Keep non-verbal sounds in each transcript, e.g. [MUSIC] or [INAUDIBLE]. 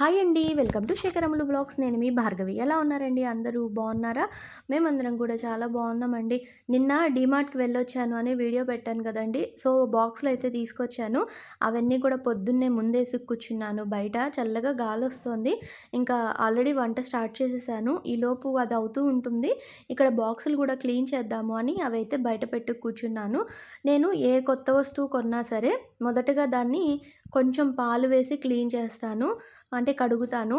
Hi అండి. Welcome to శేఖరములు blogs. నేను మీ భార్గవి. ఎలా ఉన్నారండి? అందరూ బాగున్నారా? మేమందరం కూడా చాలా బాగున్నామండి. నిన్న డీమార్ట్కి వెళ్ళొచ్చాను అని వీడియో పెట్టాను కదండి. సో బాక్స్లో అయితే తీసుకొచ్చాను. అవన్నీ కూడా పొద్దున్నే ముందేసి కూర్చున్నాను బయట చల్లగా గాలి వస్తుంది ఇంకా ఆల్రెడీ వంట స్టార్ట్ చేసేసాను. ఈలోపు అది అవుతూ ఉంటుంది. ఇక్కడ బాక్సులు కూడా క్లీన్ చేద్దాము అని అవైతే బయట పెట్టు కూర్చున్నాను. నేను ఏ కొత్త వస్తువు కొన్నా సరే మొదటగా దాన్ని కొంచెం పాలు వేసి క్లీన్ చేస్తాను. అంటే కడుగుతాను.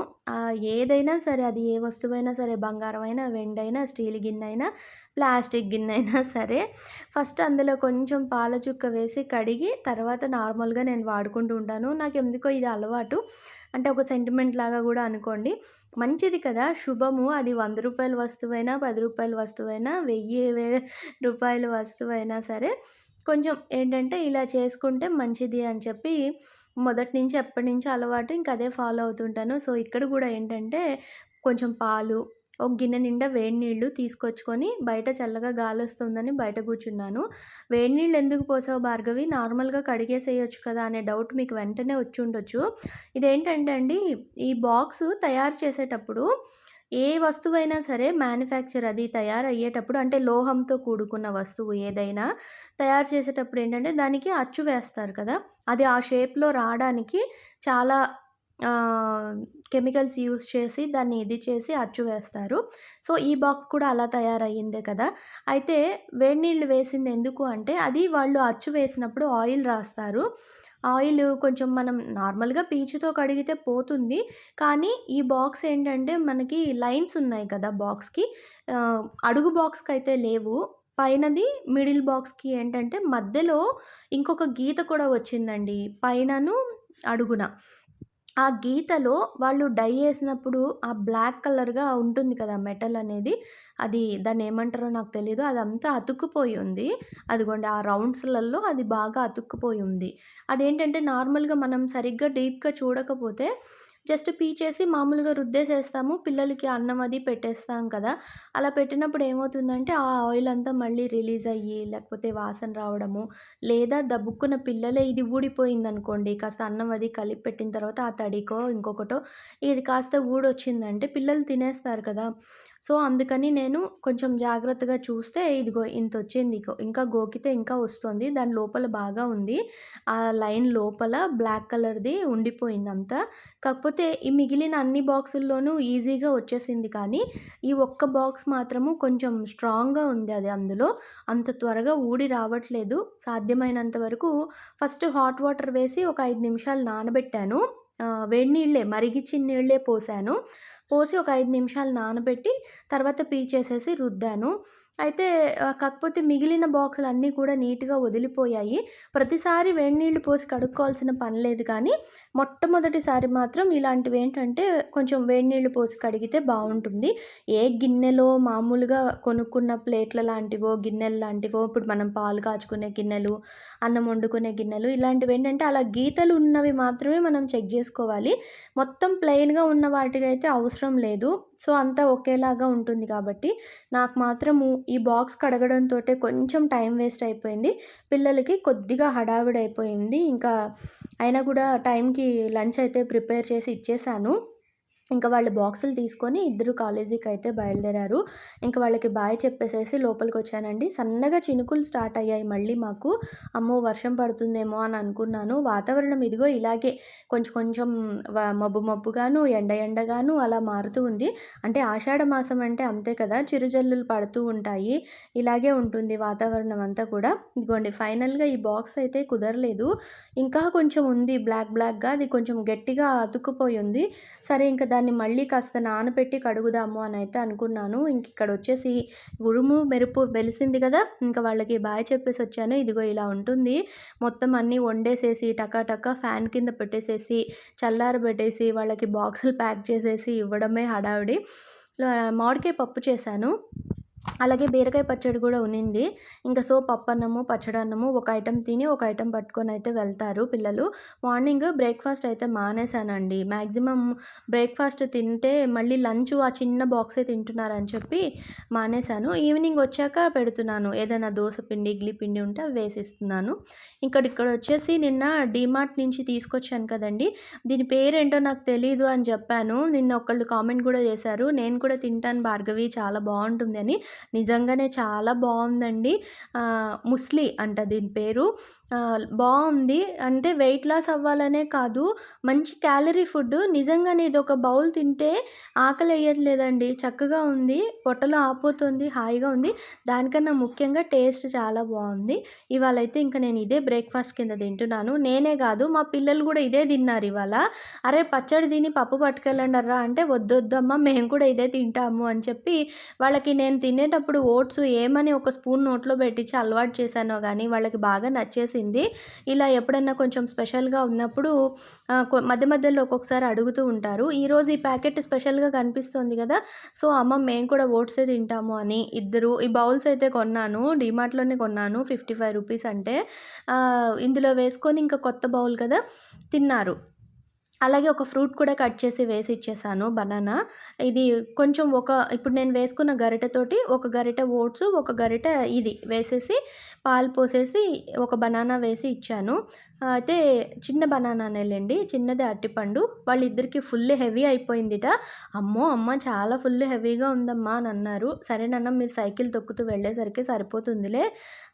ఏదైనా సరే అది ఏ వస్తువైనా సరే బంగారం అయినా వెండైనా స్టీల్ గిన్నె అయినా ప్లాస్టిక్ గిన్నె అయినా [LAUGHS] సరే ఫస్ట్ అందులో కొంచెం పాల చుక్క వేసి కడిగి తర్వాత నార్మల్గా నేను వాడుకుంటూ ఉంటాను. నాకు ఎందుకో ఇది అలవాటు. అంటే ఒక సెంటిమెంట్ లాగా కూడా అనుకోండి. మంచిది కదా శుభము. అది వంద రూపాయల వస్తువైనా పది రూపాయల వస్తువైనా వెయ్యి రూపాయల వస్తువైనా సరే కొంచెం ఏంటంటే ఇలా చేసుకుంటే మంచిది అని చెప్పి మొదటి నుంచి ఎప్పటి నుంచి అలవాటు ఇంక అదే ఫాలో అవుతుంటాను. సో ఇక్కడ కూడా ఏంటంటే కొంచెం పాలు ఒక గిన్నె నిండా వేడి నీళ్ళు తీసుకొచ్చుకొని బయట చల్లగా గాలి వస్తుందని బయట కూర్చున్నాను. వేడి నీళ్ళు ఎందుకు పోసావు భార్గవి? నార్మల్గా కడిగేసేయచ్చు కదా అనే డౌట్ మీకు వెంటనే వచ్చి ఉండొచ్చు. ఇదేంటంటే అండి ఈ బాక్స్ తయారు చేసేటప్పుడు ఏ వస్తువైనా సరే మ్యానుఫ్యాక్చర్ అది తయారయ్యేటప్పుడు అంటే లోహంతో కూడుకున్న వస్తువు ఏదైనా తయారు చేసేటప్పుడు ఏంటంటే దానికి అచ్చు వేస్తారు కదా. అది ఆ షేప్లో రావడానికి చాలా కెమికల్స్ యూస్ చేసి దాన్ని ఇది చేసి అచ్చు వేస్తారు. సో ఈ బాక్స్ కూడా అలా తయారయ్యిందే కదా. అయితే వేడి నీళ్ళు వేసింది ఎందుకు అంటే అది వాళ్ళు అచ్చు వేసినప్పుడు ఆయిల్ రాస్తారు. ఆయిల్ కొంచెం మనం నార్మల్గా పీచుతో కడిగితే పోతుంది. కానీ ఈ బాక్స్ ఏంటంటే మనకి లైన్స్ ఉన్నాయి కదా బాక్స్కి. అడుగు బాక్స్కి అయితే లేవు. పైనది మిడిల్ బాక్స్కి ఏంటంటే మధ్యలో ఇంకొక గీత కూడా వచ్చిందండి. పైనను అడుగున. ఆ గీతలో వాళ్ళు డై వేసినప్పుడు ఆ బ్లాక్ కలర్గా ఉంటుంది కదా మెటల్ అనేది. అది దాన్ని ఏమంటారో నాకు తెలియదు అదంతా అతుక్కుపోయి ఉంది. అదిగోండి ఆ రౌండ్స్లలో అది బాగా అతుక్కుపోయి ఉంది. అదేంటంటే నార్మల్గా మనం సరిగ్గా డీప్గా చూడకపోతే జస్ట్ పీచేసి మామూలుగా రుద్దేసేస్తాము పిల్లలకి అన్నం అది పెట్టేస్తాం కదా. అలా పెట్టినప్పుడు ఏమవుతుందంటే ఆ ఆయిల్ అంతా మళ్ళీ రిలీజ్ అయ్యి లేకపోతే వాసన రావడము లేదా దబ్బుక్కున్న పిల్లలే ఇది ఊడిపోయింది అనుకోండి కాస్త అన్నం అది కలిపి పెట్టిన తర్వాత ఆ తడికో ఇంకొకటో ఇది కాస్త ఊడొచ్చిందంటే పిల్లలు తినేస్తారు కదా. సో అందుకని నేను కొంచెం జాగ్రత్తగా చూస్తే ఇదిగో ఇంత వచ్చింది ఇంకా గోకితే ఇంకా వస్తుంది దాని లోపల బాగా ఉంది. ఆ లైన్ లోపల బ్లాక్ కలర్ది ఉండిపోయింది అంతా కాకపోతే ఈ మిగిలిన అన్ని బాక్సుల్లోనూ ఈజీగా వచ్చేసింది కానీ ఈ ఒక్క బాక్స్ మాత్రము కొంచెం స్ట్రాంగ్గా ఉంది అది అందులో. అంత త్వరగా ఊడి రావట్లేదు. సాధ్యమైనంత వరకు ఫస్ట్ హాట్ వాటర్ వేసి ఒక ఐదు నిమిషాలు నానబెట్టాను. వేడి నీళ్ళే మరిగిచ్చిన నీళ్ళే పోసాను. పోసి ఒక ఐదు నిమిషాలు నానబెట్టి తర్వాత పీచేసేసి రుద్దాను. అయితే కాకపోతే మిగిలిన బాక్సులు అన్నీ కూడా నీట్గా వదిలిపోయాయి. ప్రతిసారి వేడి నీళ్ళు పోసి కడుక్కోవాల్సిన పని లేదు కానీ మొట్టమొదటిసారి మాత్రం ఇలాంటివి ఏంటంటే కొంచెం వేడి నీళ్ళు పోసి కడిగితే బాగుంటుంది. ఏ గిన్నెలో మామూలుగా కొనుక్కున్న ప్లేట్ల లాంటివో గిన్నెలు లాంటివో ఇప్పుడు మనం పాలు కాచుకునే గిన్నెలు అన్నం వండుకునే గిన్నెలు ఇలాంటివి ఏంటంటే అలా గీతలు ఉన్నవి మాత్రమే మనం చెక్ చేసుకోవాలి. మొత్తం ప్లెయిన్గా ఉన్న వాటికి అయితే అవసరం లేదు. సో అంతా ఒకేలాగా ఉంటుంది కాబట్టి నాకు మాత్రము ఈ బాక్స్ కడగడంతో కొంచెం టైం వేస్ట్ అయిపోయింది. పిల్లలకి కొద్దిగా హడావిడి అయిపోయింది ఇంకా అయినా కూడా టైంకి లంచ్ అయితే ప్రిపేర్ చేసి ఇచ్చేసాను. ఇంకా వాళ్ళు బాక్సులు తీసుకొని ఇద్దరు కాలేజీకి అయితే బయలుదేరారు. ఇంకా వాళ్ళకి బాయ్ చెప్పేసేసి లోపలికి వచ్చానండి సన్నగా చినుకులు స్టార్ట్ అయ్యాయి మళ్ళీ మాకు. అమ్మో వర్షం పడుతుందేమో అని అనుకున్నాను. వాతావరణం ఇదిగో ఇలాగే కొంచెం కొంచెం మబ్బు మబ్బుగాను ఎండ ఎండగాను అలా మారుతూ ఉంది. అంటే ఆషాఢ మాసం అంటే అంతే కదా చిరుజల్లులు పడుతూ ఉంటాయి. ఇలాగే ఉంటుంది వాతావరణం అంతా కూడా. ఇదిగోండి ఫైనల్గా ఈ బాక్స్ అయితే కుదరలేదు. ఇంకా కొంచెం ఉంది బ్లాక్ బ్లాక్గా అది కొంచెం గట్టిగా అతుక్కుపోయి ఉంది. సరే ఇంకా దాన్ని మళ్ళీ కాస్త నానబెట్టి కడుగుదాము అని అయితే అనుకున్నాను. ఇంక ఇక్కడ వచ్చేసి ఉరుము మెరుపు వెలిసింది కదా ఇంకా వాళ్ళకి బాయ్ చెప్పేసి వచ్చాను. ఇదిగో ఇలా ఉంటుంది. మొత్తం అన్నీ వండేసేసి టకాటకా ఫ్యాన్ కింద పెట్టేసేసి చల్లారబెట్టేసి వాళ్ళకి బాక్సులు ప్యాక్ చేసేసి ఇవ్వడమే హడావిడి. మామిడికాయ పప్పు చేశాను. అలాగే బీరకాయ పచ్చడి కూడా ఉన్నింది ఇంకా సో పప్పన్నము పచ్చడన్నము ఒక ఐటెం తిని ఒక ఐటెం పట్టుకొని అయితే వెళ్తారు పిల్లలు. మార్నింగ్ బ్రేక్ఫాస్ట్ అయితే మానేశానండి. మ్యాక్సిమం బ్రేక్ఫాస్ట్ తింటే మళ్ళీ లంచ్ ఆ చిన్న బాక్సే తింటున్నారని చెప్పి మానేశాను. ఈవినింగ్ వచ్చాక పెడుతున్నాను. ఏదైనా దోశ పిండి ఇడ్లీ పిండి ఉంటే అవి వేసిస్తున్నాను. ఇక్కడ ఇక్కడ వచ్చేసి నిన్న డీమార్ట్ నుంచి తీసుకొచ్చాను కదండి. దీని పేరేంటో నాకు తెలియదు అని చెప్పాను. నిన్న ఒకళ్ళు కామెంట్ కూడా చేశారు. నేను కూడా తింటాను భార్గవి చాలా బాగుంటుంది అని. నిజంగానే చాలా బాగుందండి ముస్లి అంట దీని పేరు. బాగుంది అంటే వెయిట్ లాస్ అవ్వాలనే కాదు మంచి క్యాలరీ ఫుడ్ నిజంగానే ఇది ఒక బౌల్ తింటే ఆకలి వేయట్లేదండి చక్కగా ఉంది. పొట్టలో ఆపోతుంది హాయిగా ఉంది. దానికన్నా ముఖ్యంగా టేస్ట్ చాలా బాగుంది ఇవాళ అయితే ఇంకా నేను ఇదే బ్రేక్ఫాస్ట్ కింద తింటున్నాను. నేనే కాదు మా పిల్లలు కూడా ఇదే తిన్నారు ఇవాళ. అరే పచ్చడి తిని పప్పు పట్టుకెళ్ళండి అర్రా అంటే వద్దొద్దమ్మా మేము కూడా ఇదే తింటాము అని చెప్పి వాళ్ళకి నేను తినేటప్పుడు ఓట్స్ ఏమని ఒక స్పూన్ నోట్లో పెట్టించి అలవాటు చేశానో కానీ వాళ్ళకి బాగా నచ్చేసి తెలిసింది ఇలా ఎప్పుడన్నా కొంచెం స్పెషల్గా ఉన్నప్పుడు మధ్య మధ్యలో ఒక్కొక్కసారి అడుగుతూ ఉంటారు. ఈరోజు ఈ ప్యాకెట్ స్పెషల్గా కనిపిస్తుంది కదా సో అమ్మ మేము కూడా ఓట్సే తింటాము అని ఇద్దరు ఈ బౌల్స్ అయితే కొన్నాను డిమార్ట్లోనే కొన్నాను ఫిఫ్టీ ఫైవ్ రూపీస్ అంటే ఇందులో వేసుకొని ఇంకా కొత్త బౌల్ కదా తిన్నారు. అలాగే ఒక ఫ్రూట్ కూడా కట్ చేసి వేసి ఇచ్చేసాను బనానా. ఇది కొంచెం ఒక ఇప్పుడు నేను వేసుకున్న గరిటెతోటి ఒక గరిటె ఓట్స్ ఒక గరిటె ఇది వేసేసి పాలు పోసేసి ఒక బనానా వేసి ఇచ్చాను. అయితే చిన్న బనానానేలేండి చిన్నది అరటిపండు. వాళ్ళిద్దరికి ఫుల్ హెవీ అయిపోయిందిట. అమ్మో అమ్మ చాలా ఫుల్ హెవీగా ఉందమ్మా అని అన్నారు. సరేనన్న మీరు సైకిల్ తొక్కుతూ వెళ్ళేసరికి సరిపోతుందిలే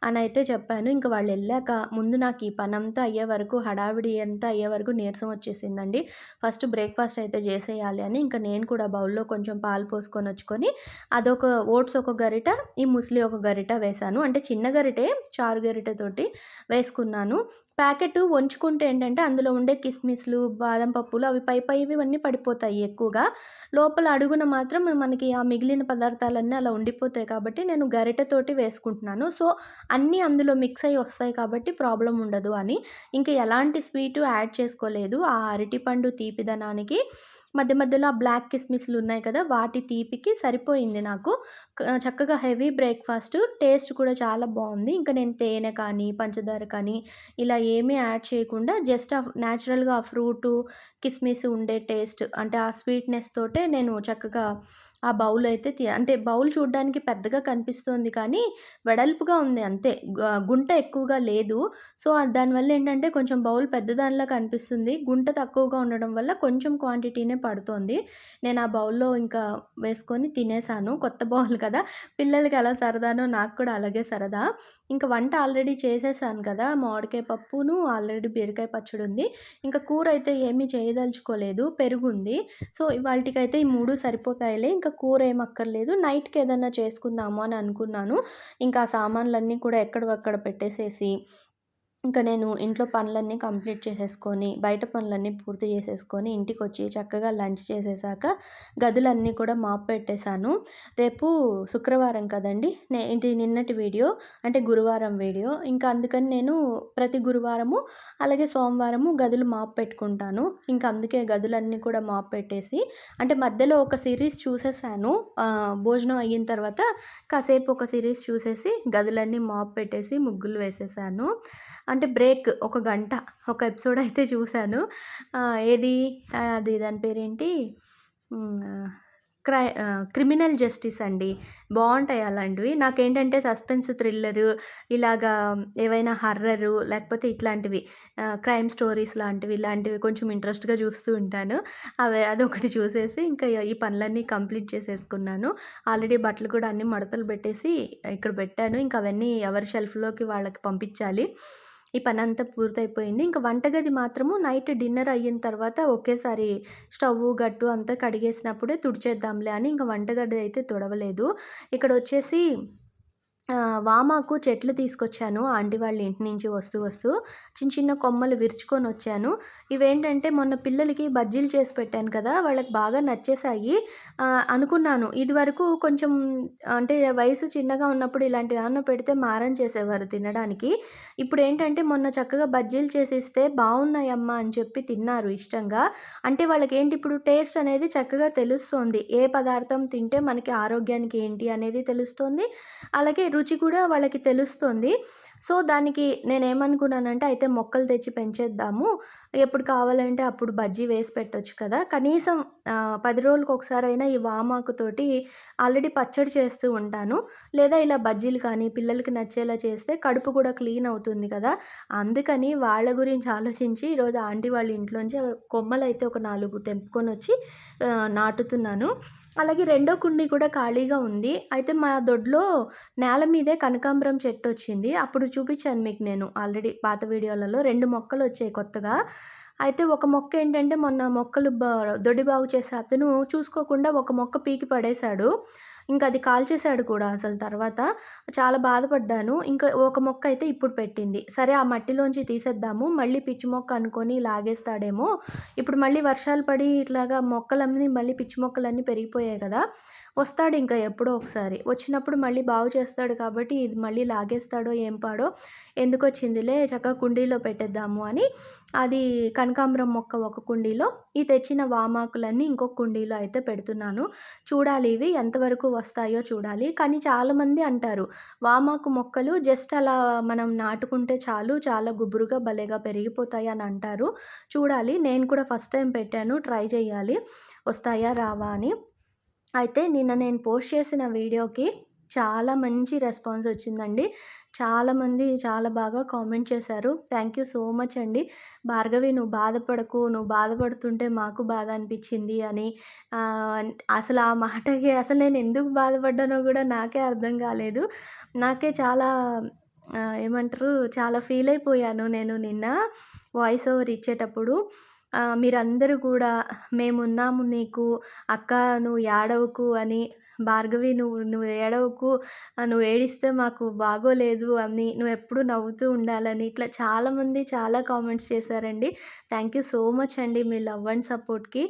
అని అయితే చెప్పాను. ఇంకా వాళ్ళు వెళ్ళాక ముందు నాకు ఈ పని అంతా అయ్యే వరకు హడావిడి అంతా అయ్యే వరకు నీరసం వచ్చేసిందండి. ఫస్ట్ బ్రేక్ఫాస్ట్ అయితే చేసేయాలి అని ఇంకా నేను కూడా బౌల్లో కొంచెం పాలు పోసుకొని వచ్చుకొని అదొక ఓట్స్ ఒక గరిట ఈ ముస్లి ఒక గరిట వేశాను. అంటే చిన్న గరిటే చారు గరిటతోటి వేసుకున్నాను. ప్యాకెట్ వంచుకుంటే ఏంటంటే అందులో ఉండే కిస్మిస్లు బాదం పప్పులు అవి పై పై ఇవన్నీ పడిపోతాయి ఎక్కువగా. లోపల అడుగున మాత్రం మనకి ఆ మిగిలిన పదార్థాలన్నీ అలా ఉండిపోతాయి కాబట్టి నేను గరిటెతోటి వేసుకుంటున్నాను. సో అన్నీ అందులో మిక్స్ అయ్యి వస్తాయి కాబట్టి ప్రాబ్లం ఉండదు అని. ఇంకా ఎలాంటి స్వీటు యాడ్ చేసుకోలేదు. ఆ అరటిపండు తీపిదనానికి మధ్య మధ్యలో ఆ బ్లాక్ కిస్మిస్లు ఉన్నాయి కదా వాటి తీపికి సరిపోయింది నాకు. చక్కగా హెవీ బ్రేక్ఫాస్ట్ టేస్ట్ కూడా చాలా బాగుంది. ఇంకా నేను తేనె కానీ పంచదార కానీ ఇలా ఏమీ యాడ్ చేయకుండా జస్ట్ ఆ న్యాచురల్గా ఆ ఫ్రూటు కిస్మిస్ ఉండే టేస్ట్ అంటే ఆ స్వీట్నెస్ తోటే నేను చక్కగా ఆ బౌల్ అయితే అంటే బౌల్ చూడడానికి పెద్దగా కనిపిస్తుంది కానీ వెడల్పుగా ఉంది అంతే. గుంట ఎక్కువగా లేదు. సో దానివల్ల ఏంటంటే కొంచెం బౌల్ పెద్దదానిలా కనిపిస్తుంది. గుంట తక్కువగా ఉండడం వల్ల కొంచెం క్వాంటిటీనే పడుతుంది. నేను ఆ బౌల్లో ఇంకా వేసుకొని తినేసాను. కొత్త బౌల్ కదా. పిల్లలకి ఎలా సరదానో నాకు కూడా అలాగే సరదా. ఇంకా వంట ఆల్రెడీ చేసేసాను కదా. మామిడికాయ పప్పును ఆల్రెడీ బీరకాయ పచ్చడి ఉంది. ఇంకా కూర అయితే ఏమీ చేయదలుచుకోలేదు. పెరుగు ఉంది. సో ఇవాళకైతే ఈ మూడు సరిపోతాయిలే. ఇంకా కూర ఏం అక్కర్లేదు. నైట్కి ఏదైనా చేసుకుందాము అని అనుకున్నాను. ఇంకా సామాన్లన్నీ కూడా ఎక్కడవక్కడ పెట్టేసేసి ఇంకా నేను ఇంట్లో పనులన్నీ కంప్లీట్ చేసేసుకొని బయట పనులన్నీ పూర్తి చేసేసుకొని ఇంటికి వచ్చి చక్కగా లంచ్ చేసేసాక గదులన్నీ కూడా మాప్ పెట్టేశాను. రేపు శుక్రవారం కదండి నే ఇది నిన్నటి వీడియో అంటే గురువారం వీడియో. ఇంకా అందుకని నేను ప్రతి గురువారము అలాగే సోమవారము గదులు మాప్ పెట్టుకుంటాను. ఇంకా అందుకే గదులన్నీ కూడా మాప్ పెట్టేసి అంటే మధ్యలో ఒక సిరీస్ చూసేసాను. భోజనం అయిన తర్వాత కాసేపు ఒక సిరీస్ చూసేసి గదులన్నీ మాప్ పెట్టేసి ముగ్గులు వేసేసాను. అంటే బ్రేక్ ఒక గంట ఒక ఎపిసోడ్ అయితే చూశాను. ఏది? అది దాని పేరేంటి? క్రై క్రిమినల్ జస్టిస్ అండి. బాగుంటాయి అలాంటివి. నాకేంటంటే సస్పెన్స్ థ్రిల్లరు ఇలాగా ఏవైనా హర్రరు లేకపోతే ఇట్లాంటివి క్రైమ్ స్టోరీస్ లాంటివి ఇలాంటివి కొంచెం ఇంట్రెస్ట్గా చూస్తూ ఉంటాను. అవి అదొకటి చూసేసి ఇంకా ఈ పనులన్నీ కంప్లీట్ చేసేసుకున్నాను. ఆల్రెడీ బట్టలు కూడా అన్ని మడతలు పెట్టేసి ఇక్కడ పెట్టాను. ఇంకా అవన్నీ ఎవరి షెల్ఫ్లోకి వాళ్ళకి పంపించాలి. ఈ పని అంతా పూర్తయిపోయింది. ఇంకా వంటగది మాత్రము నైట్ డిన్నర్ అయిన తర్వాత ఒకేసారి స్టవ్ గట్టు అంతా కడిగేసినప్పుడే తుడిచేద్దాంలే అని ఇంకా వంటగది అయితే తుడవలేదు. ఇక్కడ వచ్చేసి వామాకు చెట్లు తీసుకొచ్చాను ఆంటీ వాళ్ళ ఇంటి నుంచి వస్తూ వస్తూ. చిన్న చిన్న కొమ్మలు విరుచుకొని వచ్చాను ఇవేంటంటే మొన్న పిల్లలకి బజ్జీలు చేసి పెట్టాను కదా! వాళ్ళకి బాగా నచ్చేసాయి. అనుకున్నాను ఇదివరకు కొంచెం అంటే వయసు చిన్నగా ఉన్నప్పుడు ఇలాంటివేమన్నా పెడితే మారం చేసేవారు తినడానికి. ఇప్పుడు ఏంటంటే మొన్న చక్కగా బజ్జీలు చేసిస్తే బాగున్నాయమ్మా అని చెప్పి తిన్నారు ఇష్టంగా. అంటే వాళ్ళకేంటి ఇప్పుడు టేస్ట్ అనేది చక్కగా తెలుస్తోంది. ఏ పదార్థం తింటే మనకి ఆరోగ్యానికి ఏంటి అనేది తెలుస్తోంది. అలాగే రుచి కూడా వాళ్ళకి తెలుస్తుంది సో, దానికి నేనేమనుకున్నానంటే అయితే మొక్కలు తెచ్చి పెంచేద్దాము. ఎప్పుడు కావాలంటే అప్పుడు బజ్జీ వేసి పెట్టొచ్చు కదా! కనీసం పది రోజులకు ఒకసారైనా ఈ వామాకుతోటి ఆల్రెడీ పచ్చడి చేస్తూ ఉంటాను. లేదా ఇలా బజ్జీలు కానీ పిల్లలకి నచ్చేలా చేస్తే కడుపు కూడా క్లీన్ అవుతుంది కదా! అందుకని వాళ్ళ గురించి ఆలోచించి ఈరోజు ఆంటీ వాళ్ళ ఇంట్లోంచి కొమ్మలైతే ఒక నాలుగు తెంపుకొని వచ్చి నాటుతున్నాను. అలాగే రెండో కుండీ కూడా ఖాళీగా ఉంది. అయితే మా దొడ్లో నేల మీదే కనకాంబరం చెట్టు వచ్చింది అప్పుడు చూపించాను మీకు నేను ఆల్రెడీ పాత వీడియోలలో రెండు మొక్కలు వచ్చాయి కొత్తగా. అయితే ఒక మొక్క ఏంటంటే మొన్న మొక్కలు బా దొడ్డి బాగు చేసే అతను చూసుకోకుండా ఒక మొక్క పీకి పడేశాడు. ఇంకా అది కాల్చేశాడు కూడా అసలు తర్వాత. చాలా బాధపడ్డాను. ఇంకా ఒక మొక్క అయితే ఇప్పుడు పెట్టింది. సరే ఆ మట్టిలోంచి తీసేద్దాము. మళ్ళీ పిచ్చి మొక్క అనుకొని లాగేస్తాడేమో. ఇప్పుడు మళ్ళీ వర్షాలు పడి ఇట్లాగా మొక్కలన్నీ మళ్ళీ పిచ్చి మొక్కలన్నీ పెరిగిపోయాయి కదా! వస్తాడు ఇంకా ఎప్పుడో ఒకసారి. వచ్చినప్పుడు మళ్ళీ బాగు చేస్తాడు కాబట్టి ఇది మళ్ళీ లాగేస్తాడో ఏం పాడో ఎందుకు వచ్చిందిలే చక్కగా కుండీలో పెట్టేద్దాము అని అది కనకాంబరం మొక్క ఒక కుండీలో, ఈ తెచ్చిన వామాకులన్నీ ఇంకొక కుండీలో అయితే పెడుతున్నాను. చూడాలి ఇవి ఎంతవరకు వస్తాయో చూడాలి. కానీ చాలామంది అంటారు వామాకు మొక్కలు జస్ట్ అలా మనం నాటుకుంటే చాలు చాలా గుబురుగా భలేగా పెరిగిపోతాయి అని అంటారు. చూడాలి. నేను కూడా ఫస్ట్ టైం పెట్టాను. ట్రై చేయాలి. వస్తాయా రావా అని. అయితే నిన్న నేను పోస్ట్ చేసిన వీడియోకి చాలా మంచి రెస్పాన్స్ వచ్చిందండి. చాలామంది చాలా బాగా కామెంట్ చేశారు. థ్యాంక్ యూ సో మచ్ అండి. భార్గవి నువ్వు బాధపడకు. నువ్వు బాధపడుతుంటే మాకు బాధ అనిపించింది అని అసలు ఆ మాటకి అసలు నేను ఎందుకు బాధపడ్డానో కూడా నాకే అర్థం కాలేదు. నాకే చాలా ఏమంటారు చాలా ఫీల్ అయిపోయాను నేను నిన్న వాయిస్ ఓవర్ ఇచ్చేటప్పుడు. మీరందరూ కూడా మేమున్నాము నీకు అక్క నువ్వు ఏడవకు అని భార్గవి నువ్వు నువ్వు ఏడవకు నువ్వు ఏడిస్తే మాకు బాగోలేదు అని నువ్వు ఎప్పుడు నవ్వుతూ ఉండాలని ఇట్లా చాలామంది చాలా కామెంట్స్ చేశారండి. థ్యాంక్ యూ సో మచ్ అండి మీ లవ్ అండ్ సపోర్ట్‌కి.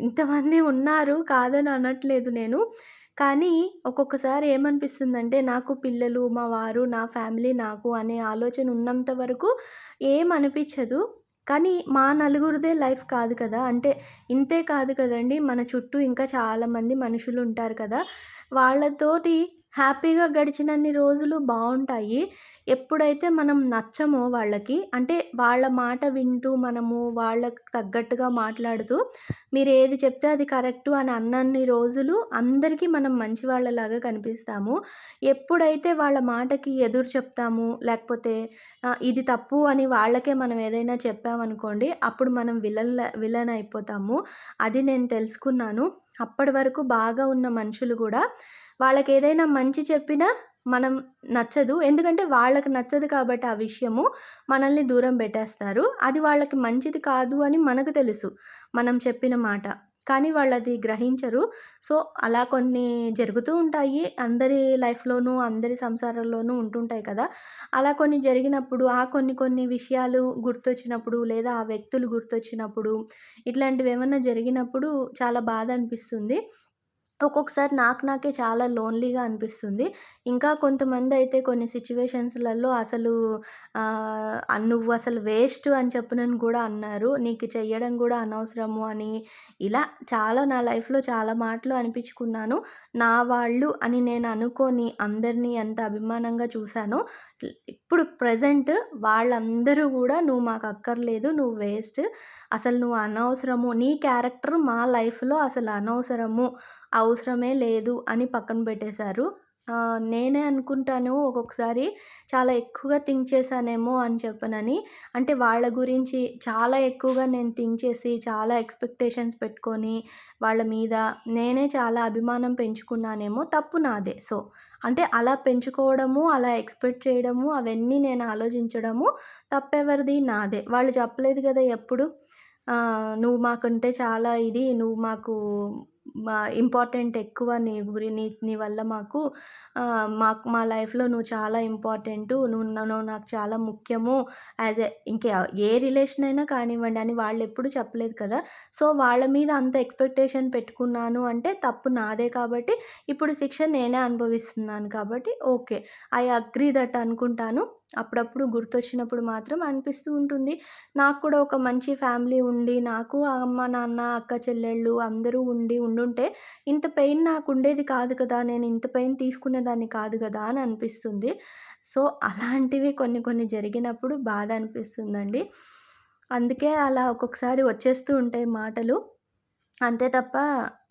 ఇంతమంది ఉన్నారు కాదని అనట్లేదు నేను. కానీ ఒక్కొక్కసారి ఏమనిపిస్తుందంటే నాకు పిల్లలు, మా వారు, నా ఫ్యామిలీ నాకు అనే ఆలోచన ఉన్నంత వరకు అనిపించదు కానీ మా నలుగురిదే లైఫ్ కాదు కదా! అంటే ఇంతే కాదు కదండి మన చుట్టూ ఇంకా చాలామంది మనుషులు ఉంటారు కదా! వాళ్ళతోటి హ్యాపీగా గడిచినన్ని రోజులు బాగుంటాయి ఎప్పుడైతే మనం నచ్చమో వాళ్ళకి అంటే వాళ్ళ మాట వింటూ మనము వాళ్ళకు తగ్గట్టుగా మాట్లాడుతూ మీరేది చెప్తే అది కరెక్టు అని అన్నన్ని రోజులు అందరికీ మనం మంచి వాళ్ళలాగా కనిపిస్తాము. ఎప్పుడైతే వాళ్ళ మాటకి ఎదురు చెప్తాము లేకపోతే ఇది తప్పు అని వాళ్ళకే మనం ఏదైనా చెప్పామనుకోండి అప్పుడు మనం విలన్‌ల విలన్ అయిపోతాము. అది నేను తెలుసుకున్నాను. అప్పటి వరకు బాగా ఉన్న మనుషులు కూడా వాళ్ళకి ఏదైనా మంచి చెప్పినా మనం నచ్చదు. ఎందుకంటే వాళ్ళకి నచ్చదు కాబట్టి ఆ విషయము మనల్ని దూరం పెట్టేస్తారు. అది వాళ్ళకి మంచిది కాదు అని మనకు తెలుసు. మనం చెప్పిన మాట. కానీ వాళ్ళది గ్రహించరు. సో, అలా కొన్ని జరుగుతూ ఉంటాయి. అందరి లైఫ్‌లోనూ, అందరి సంసారాల్లోనూ ఉంటుంటాయి కదా! అలా కొన్ని జరిగినప్పుడు ఆ కొన్ని కొన్ని విషయాలు గుర్తొచ్చినప్పుడు లేదా ఆ వ్యక్తులు గుర్తొచ్చినప్పుడు ఇట్లాంటివి ఏమైనా జరిగినప్పుడు చాలా బాధ అనిపిస్తుంది. ఒక్కొక్కసారి నాకు నాకే చాలా లోన్లీగా అనిపిస్తుంది. ఇంకా కొంతమంది అయితే కొన్ని సిచ్యువేషన్స్లలో అసలు నువ్వు అసలు వేస్ట్ అని చెప్పనని కూడా అన్నారు. నీకు చెయ్యడం కూడా అనవసరము అని ఇలా చాలా నా లైఫ్‌లో చాలా మాటలు అనిపించుకున్నాను. నా వాళ్ళు అని నేను అనుకొని అందరిని ఎంత అభిమానంగా చూశాను ఇప్పుడు ప్రజెంట్ వాళ్ళందరూ కూడా నువ్వు మాకు అక్కర్లేదు. నువ్వు వేస్ట్. అసలు నువ్వు అనవసరము. నీ క్యారెక్టర్ మా లైఫ్‌లో అసలు అనవసరము. అవసరమే లేదు అని పక్కన పెట్టేశారు. నేనే అనుకుంటాను ఒక్కొక్కసారి చాలా ఎక్కువగా థింక్ చేశానేమో అని చెప్పనని. అంటే వాళ్ళ గురించి చాలా ఎక్కువగా నేను థింక్ చేసి చాలా ఎక్స్‌పెక్టేషన్స్ పెట్టుకొని వాళ్ళ మీద నేనే చాలా అభిమానం పెంచుకున్నానేమో తప్పు నాదే. సో, అంటే అలా పెంచుకోవడము, అలా ఎక్స్‌పెక్ట్ చేయడము అవన్నీ నేను ఆలోచించడము తప్పెవరిది? నాదే. వాళ్ళు చెప్పలేదు కదా ఎప్పుడు. నువ్వు మాకంటే చాలా ఇది. నువ్వు మాకు ఇంపార్టెంట్ ఎక్కువ నీ గురి నీ నీ వల్ల మాకు మాకు మా లైఫ్‌లో నువ్వు చాలా ఇంపార్టెంటు. నువ్వు నువ్వు నాకు చాలా ముఖ్యము. యాజ్ ఎ ఇంకా ఏ రిలేషన్ అయినా కానివ్వండి అని వాళ్ళు ఎప్పుడు చెప్పలేదు కదా! సో, వాళ్ళ మీద అంత ఎక్స్‌పెక్టేషన్ పెట్టుకున్నాను అంటే తప్పు నాదే కాబట్టి ఇప్పుడు శిక్ష నేనే అనుభవిస్తున్నాను కాబట్టి ఓకే. ఐ అగ్రీ దట్ అనుకుంటాను. అప్పుడప్పుడు గుర్తొచ్చినప్పుడు మాత్రం అనిపిస్తూ ఉంటుంది. నాకు కూడా ఒక మంచి ఫ్యామిలీ ఉండి, నాకు అమ్మ, నాన్న, అక్క, చెల్లెళ్ళు అందరూ ఉండి ఉండుంటే ఇంత పెయిన్ నాకు ఉండేది కాదు కదా! నేను ఇంత పెయిన్ తీసుకునేదాన్ని కాదు కదా! అని అనిపిస్తుంది. సో, అలాంటివి కొన్ని కొన్ని జరిగినప్పుడు బాధ అనిపిస్తుందండి. అందుకే అలా ఒక్కొక్కసారి వచ్చేస్తూ ఉంటాయి మాటలు. అంతే తప్ప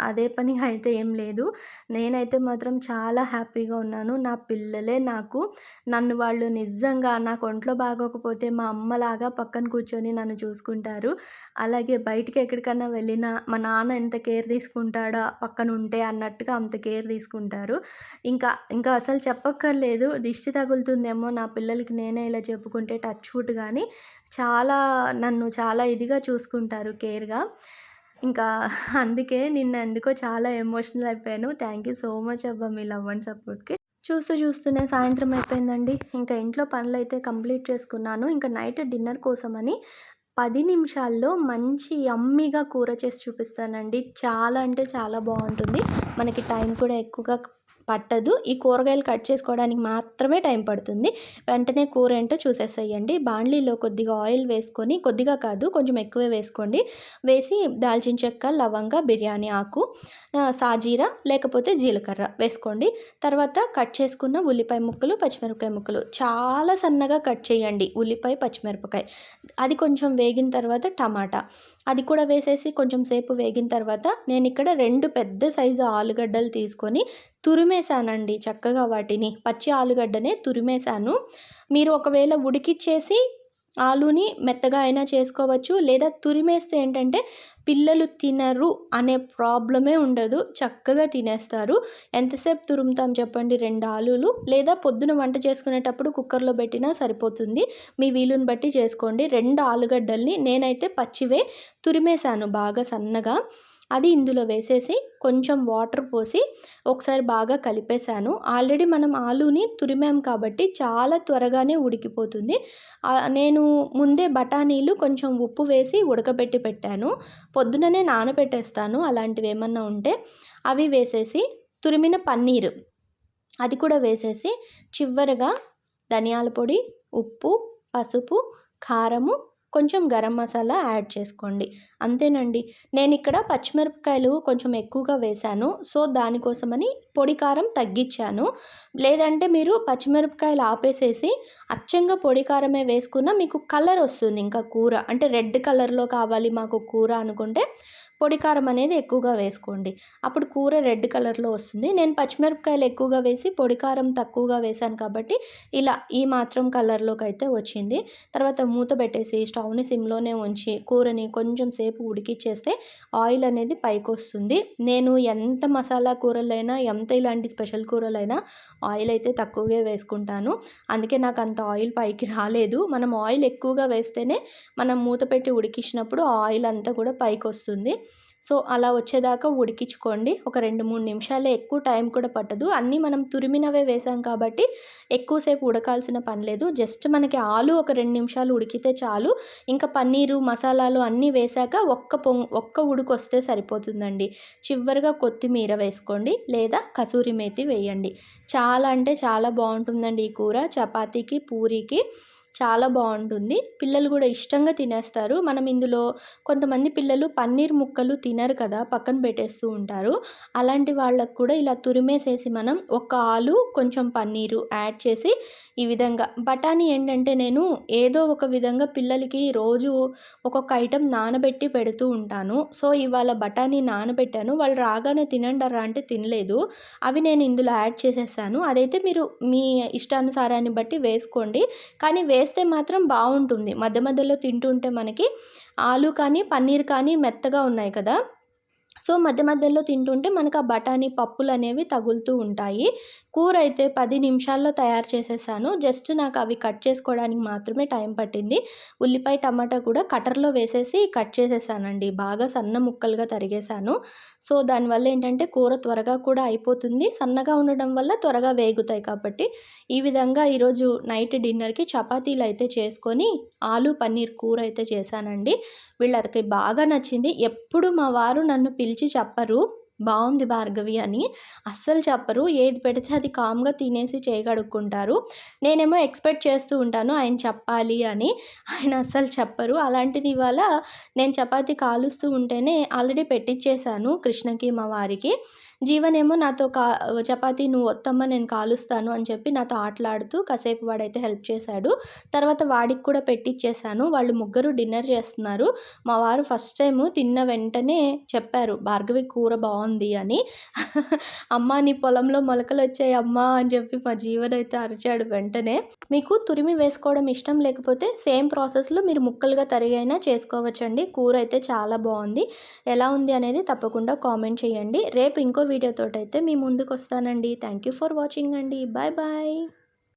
అదే పని అయితే ఏం లేదు. నేనైతే మాత్రం చాలా హ్యాపీగా ఉన్నాను. నా పిల్లలే నాకు. నన్ను వాళ్ళు నిజంగా నాకు ఒంట్లో బాగోకపోతే మా అమ్మలాగా పక్కన కూర్చొని నన్ను చూసుకుంటారు. అలాగే బయటికి ఎక్కడికన్నా వెళ్ళినా మా నాన్న ఎంత కేర్ తీసుకుంటాడో పక్కన ఉంటే అన్నట్టుగా అంత కేర్ తీసుకుంటారు. ఇంకా ఇంకా అసలు చెప్పక్కర్లేదు. దిష్టి తగులుతుందేమో నా పిల్లలకి నేనే ఇలా చెప్పుకుంటే టచ్ వుడ్ కానీ చాలా నన్ను చాలా ఇదిగా చూసుకుంటారు కేర్‌గా. ఇంకా [LAUGHS] అందుకే నిన్న ఎందుకో చాలా ఎమోషనల్ అయిపోయాను. థ్యాంక్ యూ సో మచ్ అబ్బా! మీ లవ్ అండ్ సపోర్ట్‌కి. చూస్తూ చూస్తూనే సాయంత్రం అయిపోయిందండి. ఇంకా ఇంట్లో పనులైతే కంప్లీట్ చేసుకున్నాను. ఇంకా నైట్ డిన్నర్ కోసమని పది నిమిషాల్లో మంచి అమ్మిగా కూర చేసి చూపిస్తానండి. చాలా అంటే చాలా బాగుంటుంది మనకి టైం కూడా ఎక్కువగా పట్టదు. ఈ కూరగాయలు కట్ చేసుకోవడానికి మాత్రమే టైం పడుతుంది. వెంటనే కూర ఏంటో చూసేసేయండి. బాండ్లీలో కొద్దిగా ఆయిల్ వేసుకొని కొద్దిగా కాదు కొంచెం ఎక్కువే వేసుకోండి. వేసి దాల్చిన చెక్క, లవంగ, బిర్యానీ ఆకు, సాజీరా లేకపోతే జీలకర్ర వేసుకోండి. తర్వాత కట్ చేసుకున్న ఉల్లిపాయ ముక్కలు, పచ్చిమిరపకాయ ముక్కలు చాలా సన్నగా కట్ చేయండి. ఉల్లిపాయ, పచ్చిమిరపకాయ. అది కొంచెం వేగిన తర్వాత టమాటా. అది కూడా వేసేసి కొంచెం సేపు వేగిన తర్వాత నేను ఇక్కడ రెండు పెద్ద సైజు ఆలుగడ్డలు తీసుకొని తురిమేసానండి చక్కగా వాటిని. పచ్చి ఆలుగడ్డనే తురిమేసాను. మీరు ఒకవేళ ఉడికిచ్చేసి ఆలూని మెత్తగా అయినా చేసుకోవచ్చు. లేదా తురిమేస్తే ఏంటంటే పిల్లలు తినరు అనే ప్రాబ్లమే ఉండదు. చక్కగా తినేస్తారు. ఎంతసేపు తురుముతాం చెప్పండి రెండు ఆలులు లేదా పొద్దున వంట చేసుకునేటప్పుడు కుక్కర్‌లో పెట్టినా సరిపోతుంది. మీ వీలుని బట్టి చేసుకోండి. రెండు ఆలుగడ్డల్ని నేనైతే పచ్చివే తురిమేసాను బాగా సన్నగా. అది ఇందులో వేసేసి కొంచెం వాటర్ పోసి ఒకసారి బాగా కలిపేసాను. ఆల్రెడీ మనం ఆలూని తురిమాం కాబట్టి చాలా త్వరగానే ఉడికిపోతుంది. నేను ముందే బఠానీలు కొంచెం ఉప్పు వేసి ఉడకబెట్టి పెట్టాను. పొద్దుననే నానబెట్టేస్తాను అలాంటివి ఏమన్నా ఉంటే. అవి వేసేసి తురిమిన పన్నీరు అది కూడా వేసేసి చివరగా ధనియాల పొడి, ఉప్పు, పసుపు, కారము, కొంచెం గరం మసాలా యాడ్ చేసుకోండి. అంతేనండి. నేను ఇక్కడ పచ్చిమిరపకాయలు కొంచెం ఎక్కువగా వేశాను. సో, దానికోసమని పొడి కారం తగ్గిచ్చాను. లేదంటే మీరు పచ్చిమిరపకాయలు ఆపేసేసి అచ్చంగా పొడి కారమే వేసుకున్నా మీకు కలర్ వస్తుంది ఇంకా కూర. అంటే రెడ్ కలర్‌లో కావాలి మాకు కూర అనుకుంటే పొడి కారం అనేది ఎక్కువగా వేసుకోండి. అప్పుడు కూర రెడ్ కలర్‌లో వస్తుంది. నేను పచ్చిమిరపకాయలు ఎక్కువగా వేసి పొడి కారం తక్కువగా వేశాను కాబట్టి ఇలా ఈ మాత్రం కలర్లోకి అయితే వచ్చింది. తర్వాత మూత పెట్టేసి స్టవ్‌ని సిమ్‌లోనే ఉంచి కూరని కొంచెం సేపు ఉడికిచ్చేస్తే ఆయిల్ అనేది పైకొస్తుంది. నేను ఎంత మసాలా కూరలైనా ఎంత ఇలాంటి స్పెషల్ కూరలైనా ఆయిల్ అయితే తక్కువగా వేసుకుంటాను. అందుకే నాకు అంత ఆయిల్ పైకి రాలేదు. మనం ఆయిల్ ఎక్కువగా వేస్తేనే మనం మూత పెట్టి ఉడికించినప్పుడు ఆయిల్ అంతా కూడా పైకొస్తుంది. సో, అలా వచ్చేదాకా ఉడికించుకోండి. ఒక 2, 3 నిమిషాలే ఎక్కువ టైం కూడా పట్టదు. అన్నీ మనం తురిమినవే వేసాం కాబట్టి ఎక్కువసేపు ఉడకాల్సిన పని లేదు. జస్ట్ మనకి ఆలు ఒక రెండు నిమిషాలు ఉడికితే చాలు. ఇంకా పన్నీరు, మసాలాలు అన్నీ వేశాక ఒక్క పొంగ్ ఒక్క ఉడుకొస్తే సరిపోతుందండి. చివరిగా కొత్తిమీర వేసుకోండి. లేదా కసూరి మేతి వేయండి. చాలా అంటే చాలా బాగుంటుందండి ఈ కూర. చపాతీకి, పూరీకి చాలా బాగుంటుంది పిల్లలు కూడా ఇష్టంగా తినేస్తారు. మనం ఇందులో కొంతమంది పిల్లలు పన్నీర్ ముక్కలు తినరు కదా! పక్కన పెట్టేస్తూ ఉంటారు. అలాంటి వాళ్ళకు కూడా ఇలా తురిమేసేసి మనం ఒక ఆలు, కొంచెం పన్నీరు యాడ్ చేసి ఈ విధంగా బఠానీ ఏంటంటే నేను ఏదో ఒక విధంగా పిల్లలకి రోజు ఒక్కొక్క ఐటెం నానబెట్టి పెడుతూ ఉంటాను. సో, ఇవాళ బఠానీ నానబెట్టాను. వాళ్ళు రాగానే తినండరా అంటే తినలేదు. అవి నేను ఇందులో యాడ్ చేసేసాను. అదైతే మీరు మీ ఇష్టానుసారాన్ని బట్టి వేసుకోండి. కానీ వేస్తే మాత్రం బాగుంటుంది మధ్య మధ్యలో తింటుంటే మనకి ఆలు కానీ, పన్నీర్ కానీ మెత్తగా ఉన్నాయి కదా! సో, మధ్య మధ్యలో తింటుంటే మనకు ఆ బఠానీ పప్పులు అనేవి తగులుతూ ఉంటాయి. కూర అయితే పది నిమిషాల్లో తయారు చేసేసాను. జస్ట్ నాకు అవి కట్ చేసుకోవడానికి మాత్రమే టైం పట్టింది. ఉల్లిపాయ టమాటా కూడా కటర్లో వేసేసి కట్ చేసేసానండి. బాగా సన్న ముక్కలుగా తరిగేసాను సో దానివల్ల ఏంటంటే కూర త్వరగా కూడా అయిపోతుంది. సన్నగా ఉండడం వల్ల త్వరగా వేగుతాయి కాబట్టి ఈ విధంగా ఈరోజు నైట్ డిన్నర్కి చపాతీలు అయితే చేసుకొని ఆలు పన్నీర్ కూర అయితే చేశానండి. వీళ్ళకి బాగా నచ్చింది. ఎప్పుడు మా వారు నన్ను పిలిచి చెప్పరు. బాగుంది భార్గవి అని అస్సలు చెప్పరు. ఏది పెడితే అది కామ్గా తినేసి చేయగడుక్కుంటారు. నేనేమో ఎక్స్పెక్ట్ చేస్తూ ఉంటాను ఆయన చెప్పాలి అని. ఆయన అస్సలు చెప్పరు. అలాంటిది ఇవాళ నేను చపాతి కాలుస్తూ ఉంటేనే ఆల్రెడీ పెట్టించేశాను కృష్ణకి మా వారికి. జీవనేమో నాతో కా చపాతి నువ్వు వత్తమ్మ నేను కాలుస్తాను అని చెప్పి నాతో ఆటలాడుతూ కాసేపు వాడైతే హెల్ప్ చేశాడు. తర్వాత వాడికి కూడా పెట్టిచ్చేసాను వాళ్ళు ముగ్గురు డిన్నర్ చేస్తున్నారు. మా వారు ఫస్ట్ టైము తిన్న వెంటనే చెప్పారు భార్గవి కూర బాగుంది బాగుంది అని. అమ్మ నీ పొలంలో మొలకలు వచ్చాయి అమ్మా అని చెప్పి మా జీవన్ అయితే అరిచాడు వెంటనే. మీకు తురిమి వేసుకోవడం ఇష్టం లేకపోతే సేమ్ ప్రాసెస్లో మీరు ముక్కలుగా తరిగైనా చేసుకోవచ్చండి. కూర అయితే చాలా బాగుంది. ఎలా ఉంది అనేది తప్పకుండా కామెంట్ చేయండి. రేపు ఇంకో వీడియోతో అయితే మీ ముందుకు వస్తానండి థ్యాంక్ యూ ఫర్ వాచింగ్ అండి. Bye bye.